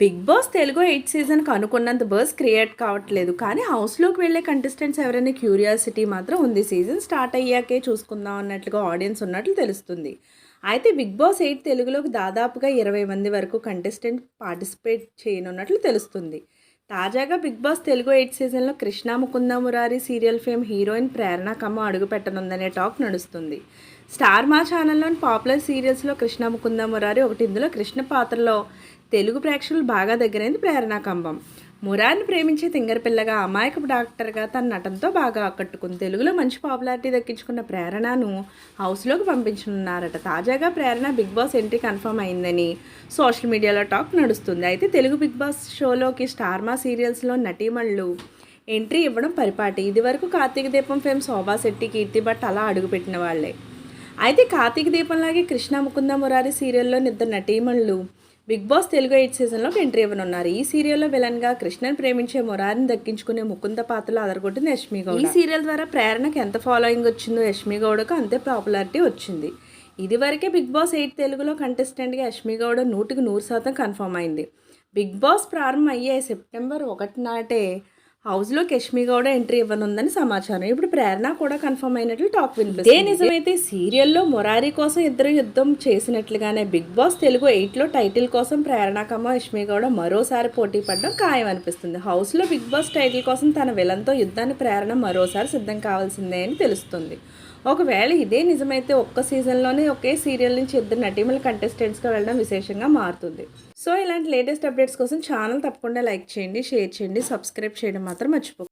Big boss Telugu eight సీజన్కి అనుకున్నంత బర్స్ create కావట్లేదు. కానీ హౌస్లోకి వెళ్ళే కంటెస్టెంట్స్ ఎవరైనా క్యూరియాసిటీ మాత్రం ఉంది. సీజన్ స్టార్ట్ అయ్యాకే చూసుకుందాం అన్నట్లుగా ఆడియన్స్ ఉన్నట్లు తెలుస్తుంది. అయితే బిగ్ బాస్ ఎయిట్ తెలుగులోకి దాదాపుగా ఇరవై మంది వరకు కంటెస్టెంట్ పార్టిసిపేట్ చేయనున్నట్లు తెలుస్తుంది. తాజాగా బిగ్ బాస్ తెలుగు ఎయిట్ సీజన్లో Krishna Mukunda Murari serial fame heroine Prerana కమ్మ అడుగుపెట్టనుందనే టాక్ నడుస్తుంది. స్టార్ మా ఛానల్లోని పాపులర్ సీరియల్స్లో కృష్ణ ముకుంద మురారి ఒకటి ఇందులో కృష్ణ పాత్రలో తెలుగు ప్రేక్షకులు బాగా దగ్గరైంది ప్రేరణ కంబం. మురారిని ప్రేమించే తింగర పిల్లగా అమాయకపు డాక్టర్గా తన నటనతో బాగా ఆకట్టుకుంది. తెలుగులో మంచి పాపులారిటీ దక్కించుకున్న ప్రేరణను హౌస్లోకి పంపించనున్నారట. తాజాగా Prerana Bigg Boss entry confirm అయిందని సోషల్ మీడియాలో టాక్ నడుస్తుంది. అయితే తెలుగు బిగ్ బాస్ షోలోకి స్టార్మా సీరియల్స్లో నటీమణులు ఎంట్రీ ఇవ్వడం పరిపాటి. ఇదివరకు కార్తీక దీపం ఫేమ్ శోభా శెట్టి కీర్తి భట్ అలా అడుగుపెట్టిన వాళ్ళే. అయితే కార్తీక దీపంలాగే కృష్ణ ముకుంద మురారి సీరియల్లో ఇద్దరు నటీమణులు బిగ్ బాస్ తెలుగు ఎయిట్ సీజన్లోకి ఎంట్రీ ఇవ్వనున్నారు. ఈ సీరియల్లో విలన్గా కృష్ణని ప్రేమించే మురారిని దక్కించుకునే ముకుంద పాత్రలో అదరగొట్టింది యష్మి గౌడ్. ఈ సీరియల్ ద్వారా ప్రేరణకు ఎంత ఫాలోయింగ్ వచ్చిందో యష్మి గౌడకు అంతే పాపులారిటీ వచ్చింది. ఇదివరకే బిగ్ బాస్ ఎయిట్ తెలుగులో కంటెస్టెంట్గా యష్మి గౌడ నూటికి నూరు శాతం కన్ఫర్మ్ అయింది. బిగ్ బాస్ ప్రారంభం అయ్యే సెప్టెంబర్ ఒకటి నాటే హౌస్లో యష్మి గౌడ ఎంట్రీ ఇవ్వనుందని సమాచారం. ఇప్పుడు ప్రేరణ కూడా కన్ఫర్మ్ అయినట్లు టాక్ వినిపిస్తుంది. ఇదే నిజమైతే సీరియల్లో మొరారి కోసం ఇద్దరు యుద్ధం చేసినట్లుగానే బిగ్ బాస్ తెలుగు ఎయిట్లో టైటిల్ కోసం ప్రేరణకమ్మ యష్మి గౌడ మరోసారి పోటీ పడడం ఖాయం అనిపిస్తుంది హౌస్లో బిగ్ బాస్ టైటిల్ కోసం తన విలన్తో యుద్ధాన్ని ప్రేరణ మరోసారి సిద్ధం కావాల్సిందే అని తెలుస్తుంది. ఒకవేళ ఇదే నిజమైతే ఒక్క సీజన్లోనే ఒకే సీరియల్ నుంచి ఇద్దరు నటీమల కంటెస్టెంట్స్గా వెళ్ళడం విశేషంగా మారుతుంది. సో ఇలాంటి లేటెస్ట్ అప్డేట్స్ కోసం ఛానల్ తప్పకుండా లైక్ చేయండి షేర్ చేయండి సబ్స్క్రైబ్ చేయడం మాత్రం మర్చిపో